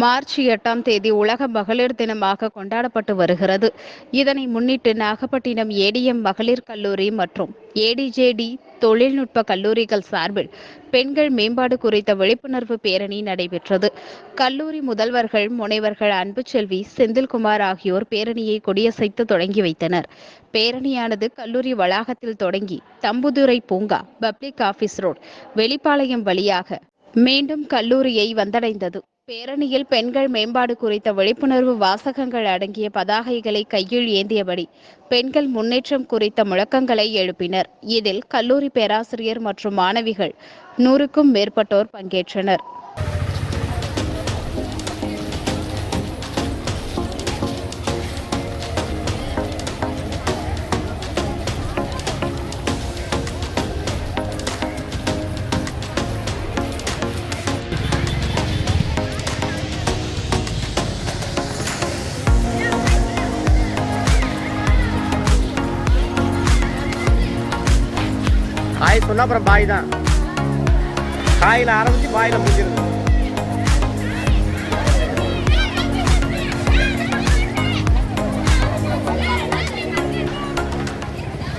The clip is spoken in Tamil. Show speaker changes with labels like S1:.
S1: மார்ச் எட்டாம் தேதி உலக மகளிர் தினமாக கொண்டாடப்பட்டு வருகிறது. இதனை முன்னிட்டு நாகப்பட்டினம் ஏடிஎம் மகளிர் கல்லூரி மற்றும் ஏடிஜேடி தொழில்நுட்ப கல்லூரிகள் சார்பில் பெண்கள் மேம்பாடு குறித்த விழிப்புணர்வு பேரணி நடைபெற்றது. கல்லூரி முதல்வர்கள் முனைவர்கள் அன்புச்செல்வி செந்தில்குமார் ஆகியோர் பேரணியை கொடியசைத்து தொடங்கி வைத்தனர். பேரணியானது கல்லூரி வளாகத்தில் தொடங்கி தம்புதுரை பூங்கா பப்ளிக் ஆபீஸ் ரோட் வெளிப்பாளையம் வழியாக மீண்டும் கல்லூரியை வந்தடைந்தது. பேரணியில் பெண்கள் மேம்பாடு குறித்த விழிப்புணர்வு வாசகங்கள் அடங்கிய பதாகைகளை கையில் ஏந்தியபடி பெண்கள் முன்னேற்றம் குறித்த முழக்கங்களை எழுப்பினர். இதில் கல்லூரி பேராசிரியர் மற்றும் மாணவிகள் நூறுக்கும் மேற்பட்டோர் பங்கேற்றனர்.
S2: பாய் சொன்னா அப்புறம் பாய் தான். காயில் ஆரம்பிச்சு பாயில் முடிச்சிருக்கோம்